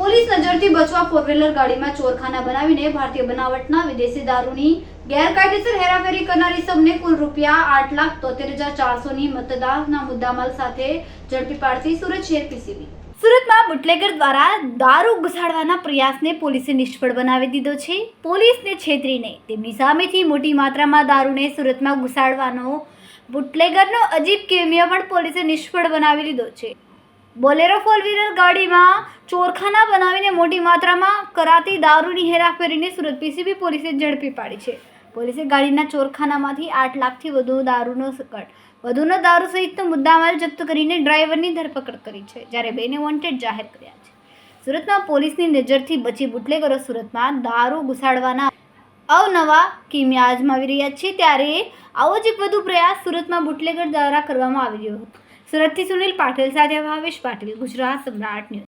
નજરથી બચવા four wheeler ગાડીમાં ચોરખાના બનાવીને ભારતીય બનાવટના વિદેશી દારૂની ગેરકાયદેસર હેરાફેરી કરનારી સબને કુલ રૂપિયા આઠ લાખ તોતેર હજાર ચારસોની મતદારના મુદ્દામાલ સાથે ઝડપી પાડતી સુરત શહેર પીસીબી. સુરતમાં બુટલેગર દ્વારા દારૂ ઘુસાડવાના પ્રયાસને પોલીસે નિષ્ફળ બનાવી દીધો છે. પોલીસને છેતરીને તેમની સામેથી મોટી માત્રામાં દારૂને સુરતમાં ઘુસાડવાનો બુટલેગરનો અજીબ કેમિયો પણ પોલીસે નિષ્ફળ બનાવી લીધો છે. બોલેરો ફોર વ્હીલર ગાડીમાં ચોરખાના બનાવીને મોટી માત્રામાં કરાતી દારૂની હેરાફેરીને સુરત પીસીબી પોલીસે ઝડપી પાડી છે. પોલીસે ગાડીના ચોરખાનામાંથી આઠ લાખથી વધુ દારૂનો કટ વધુનો દારૂ સહિતનો મુદ્દામાલ જપ્ત કરીને ડ્રાઈવરની ધરપકડ કરી છે, જ્યારે બેને વોન્ટેડ જાહેર કર્યા છે. સુરતમાં પોલીસની નજરથી બચી બુટલેગરો સુરતમાં દારૂ ઘુસાડવાના અવનવા કિમિયા અજમાવી રહ્યા છે, ત્યારે આવો જ એક વધુ પ્રયાસ સુરતમાં બુટલેગર દ્વારા કરવામાં આવી રહ્યો હતો. સુરતથી સુનિલ પાટીલ સાથે ભાવેશ પાટીલ ગુજરાત સમ્રાટ ન્યૂઝ.